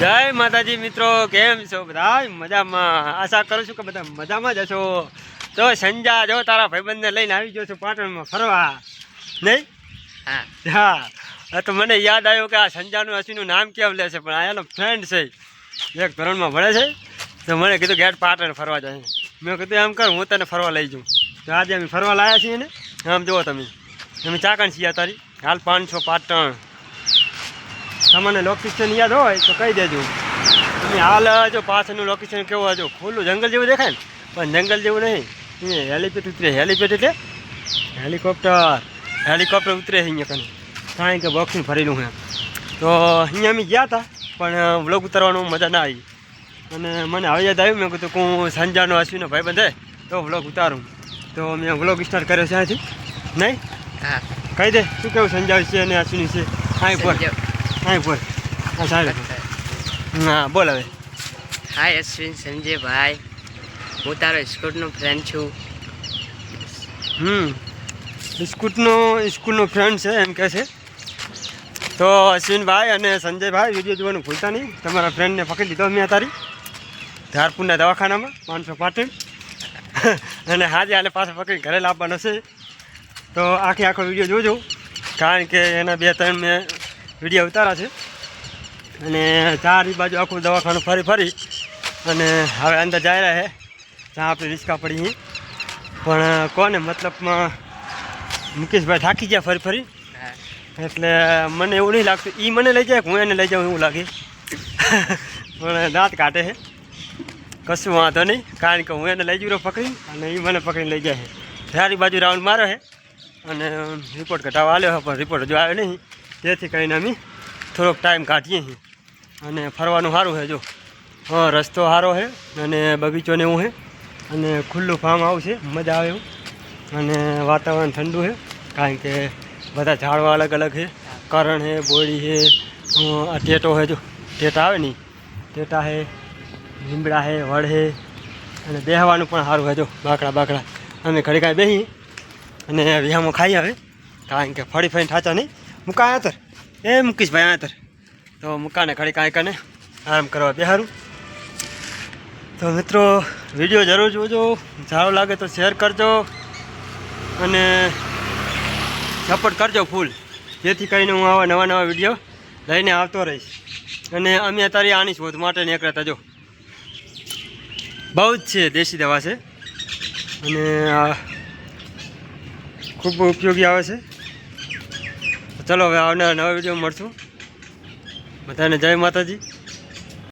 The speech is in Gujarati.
જય માતાજી મિત્રો કેમ છો બધા મજામાં. આશા કરું છું કે બધા મજામાં જ હશો. તો સંજા જો તારા ભાઈબંધને લઈને આવી ગયો છું પાટણમાં ફરવા. નહીં? હા. હા. હા તો મને યાદ આવ્યું કે આ સંજાનું હસીનું નામ કેમ લે છે પણ આ એનો ફ્રેન્ડ છે. એક ધોરણમાં ભણે છે. તો મને કીધું ગેટ પાટણ ફરવા જાય. મેં કીધું એમ કર હું તને ફરવા લઈ જાઉં. તો આજે અમે ફરવા લાવ્યા છીએ ને. આમ જુઓ તમે. અમે ચાકણ છીએ તારી હાલ પાંચસો પાટણ. તમને લોકેશન યાદ હોય તો કહી દેજો. તમે હાલ જો પાછળનું લોકેશન કેવું હજુ ખુલ્લું જંગલ જેવું દેખાય ને? પણ જંગલ જેવું નહીં. અહીંયા હેલિપેડ ઉતરે હેલિપેડ એટલે? હેલિકોપ્ટર હેલિકોપ્ટર ઉતરે છે અહીંયા કને. કારણ કે બોક્સિંગ ફરેલું છે. તો અહીંયા અમે ગયા હતા પણ વ્લોગ ઉતારવાનું મજા ના આવી. અને મને આવી યાદ આવ્યું મેં કીધું કે હું સંજાનો અશ્વિનો ભાઈ બંધે તો વ્લોગ ઉતારું. તો મેં વ્લોગ સ્ટાર્ટ કર્યો છે અહીંથી. નહીં? હા. કહી દે શું કેવું સંજા છે અને અશ્વિની છે અહીં પર સંજય. બોલ. હા સાહેબ હા બોલ હવે. હાય અશ્વિન સંજયભાઈ. હું તારો સ્કૂલનો ફ્રેન્ડ છું. હમ. સ્કૂટનો સ્કૂલનો ફ્રેન્ડ છે એમ કહે છે. તો અશ્વિનભાઈ અને સંજયભાઈ વીડિયો જોવાનું ભૂલતા નહીં. તમારા ફ્રેન્ડને પકડી લીધો મેં તારી. ધારપુરના દવાખાનામાં પાંચસો પાટણ અને હાજે આને પાછા પકડી ઘરે લાવવાનો છે. તો આખી આખો વીડિયો જોજો. કારણ કે એના બે ત્રણ મેં વીડિયો ઉતારા છે. અને ચારી બાજુ આખું દવાખાનું ફરી ફરી અને હવે અંદર જાય રહ્યા જ્યાં આપણે રિસ્કા પડી પણ કોને મતલબમાં મુકેશભાઈ થાકી ગયા ફરી ફરી? એટલે મને એવું નહીં લાગતું. એ મને લઈ જાય હું એને લઈ જાઉં એવું લાગે. પણ દાંત કાઢે છે. કશું વાંધો નહીં. કારણ કે હું એને લઈ જઉં પકડી અને એ મને પકડીને લઈ જાય છે. ચારી બાજુ રાઉન્ડ મારે છે. અને રિપોર્ટ કઢાવવા આવ્યો પણ રિપોર્ટ હજુ આવ્યો નહીં. તેથી કરીને અમે થોડોક ટાઈમ કાઢીએ અને ફરવાનું સારું છે, જો. હા, રસ્તો સારો છે અને બગીચો ને એવું છે. અને ખુલ્લું ફાર્મ આવશે મજા આવે એવું. અને વાતાવરણ ઠંડુ છે, કારણ કે બધા ઝાડવા અલગ અલગ છે. કરણ છે બોળી છે આ ટેટો છે, જો. ટેટા આવે ને ટેટા છે, લીમડા છે, વડ છે. અને બેહવાનું પણ સારું છે, જો. બાકડા બાકડા. અમે ઘડી કાંઈ બેસી અને વિહામાં ખાઈ આવે, કારણ કે ફળી ફળીને ઠાચા નહીં. મુકા આતર એ મુકેશભાઈ આતર તો મુકાને ઘડી કાંઈ કને. આરામ કરવા બેહારું. તો મિત્રો, વીડિયો જરૂર જોજો. સારો લાગે તો શેર કરજો. અને સપોર્ટ કરજો ફૂલ જેથી કરીને હું આવા નવા નવા વીડિયો લઈને આવતો રહીશ. અને અમે અત્યારે આની શોધ માટે નીકળ્યા જો. બહુ જ છે, દેશી દવા છે. અને આ ખૂબ ઉપયોગી આવે છે. તો ચલો હવે આવનારા નવા વીડિયો મળશું. બધાને જય માતાજી.